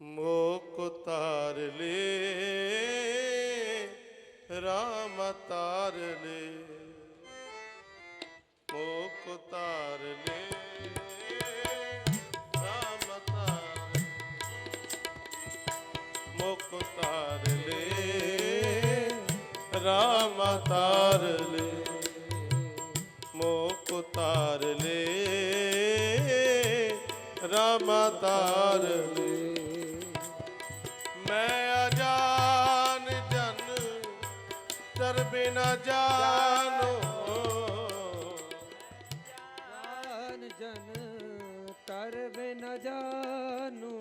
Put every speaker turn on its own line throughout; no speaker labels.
ਮੋਕ ਤਾਰ ਲੇ, ਰਾਮ ਤਾਰ ਲੇ। ਮੋਕ ਤਾਰ ਲੇ, ਰਾਮ ਤਾਰ ਮੁਖ ਤਾਰ ਲੇ, ਰਾਮ ਤਾਰ ਲੈ। ਮੋਕ ਤਾਰ ਲੇ, ਰਾਮ ਤਾਰ ਲੇ। ਤਰ ਬਿਨਾ ਜਾਨੋ
ਜਾਨ ਜਨ ਤਰ ਬਿਨ ਜਾਨੂ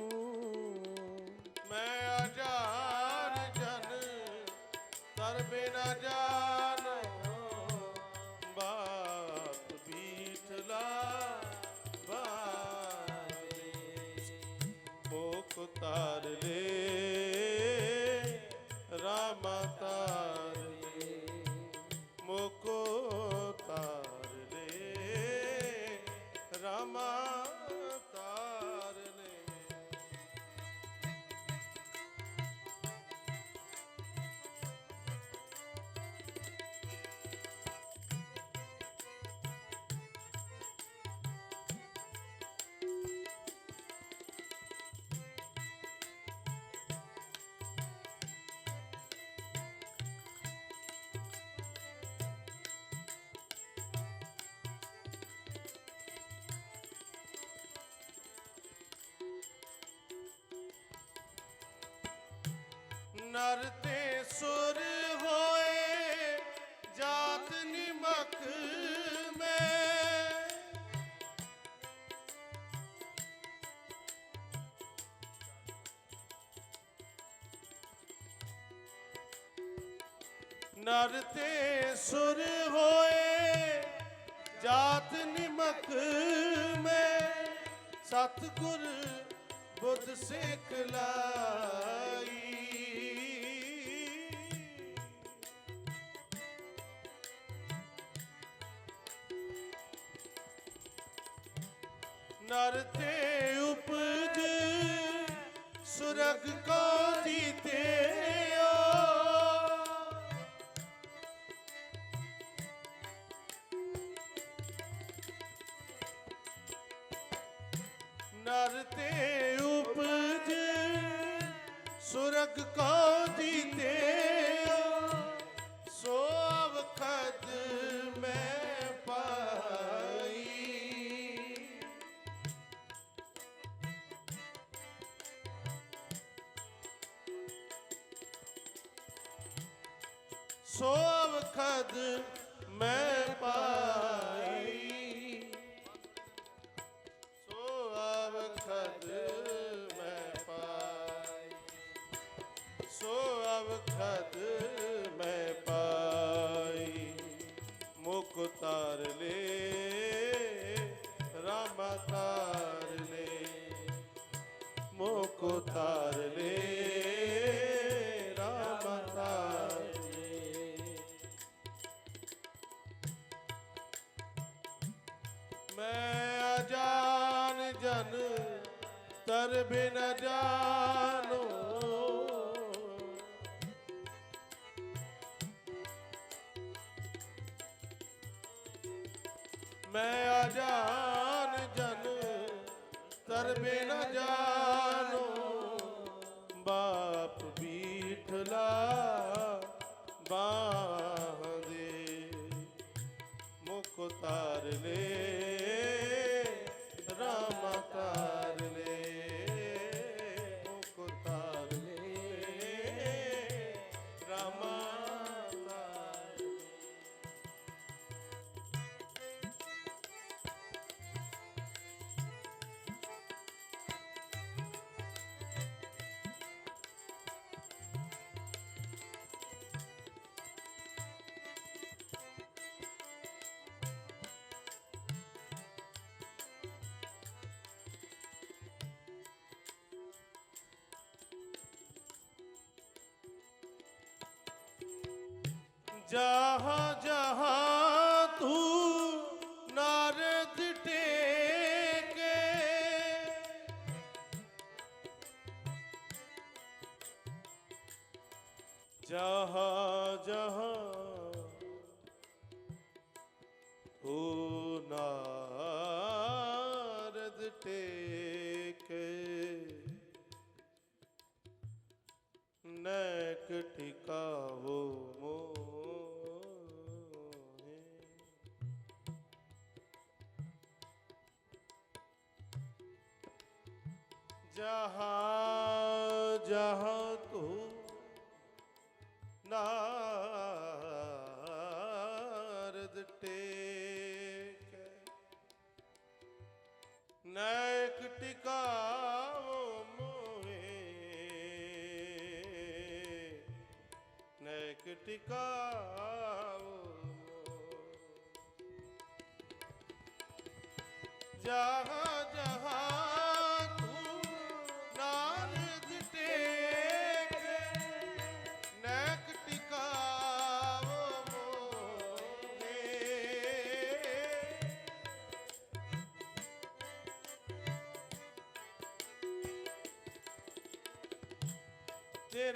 ਮੈਂ ਅਜਾਨ ਜਨ ਤਰ ਬਿਨਾ ਜਾਨੋ ਬਾਤ ਬੀਠਲਾ ਬਾਰੇ ਮੋਕ ਤਾਰ ਨਰ ਤੇ ਸੁਰ ਹੋਏ, ਜਾਤ ਨਿਮਕ ਮੈਂ। ਨਰ ਤੇ ਸੁਰ ਹੋਏ, ਜਾਤ ਨਿਮਕ ਮੈਂ। ਸਤਿਗੁਰ ਬੁੱਧ ਸਿੱਖ ਲਾਈ ਸੁਰਗ ਕੋ ਜੀਤਿਓ ਸੋ ਵਖਤ ਮੈਂ ਪਾਈ। ਸੋ ਵਖਤ ਮੈਂ ਪਾਈ। ਵਖਤ ਮੈਂ ਪਾਈ, ਮੁਖ ਤਾਰ ਲੈ, ਰਾਮ ਤਾਰ ਲੈ। ਮੁਖ ਤਾਰ ਲੈ, ਰਾਮ ਤਾਰ ਮੈਂ ਅਜਾਨ ਜਨ, ਤਰ ਬਿਨ ਜਾਨੋ ਮੈਂ ਅਜਾਨ ਜਨ ਤਰਬੇ ਬਿਨ ਜਾਨੋ ਬਾਪ ਬੀਠਲਾ ਬਾਹ ਦੇ ਮੁਖ ਤਾਰ ਲੈ ਜਹਾਂ ਜਹਾਂ ਨਾਰਦ ਟੇਕੇ। ਜਹਾਂ ਜਹਾਂ ਤੂੰ ਜਹਾਂ ਤੂੰ ਨਾਰਦ ਟੇਕ। ਨੈਕ ਟਿਕਾਵੋ ਮੋਏ। ਜਹਾਂ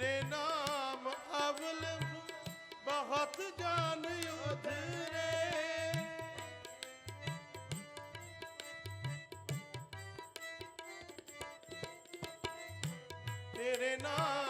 ਤੇਰੇ ਨਾਮ ਅਵਲ ਬਹੁਤ ਜਾਨ ਉਧਰੇ ਤੇਰੇ ਨਾਮ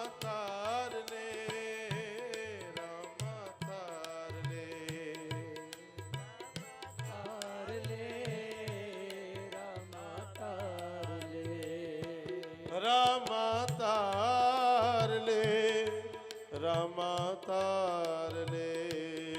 তার রে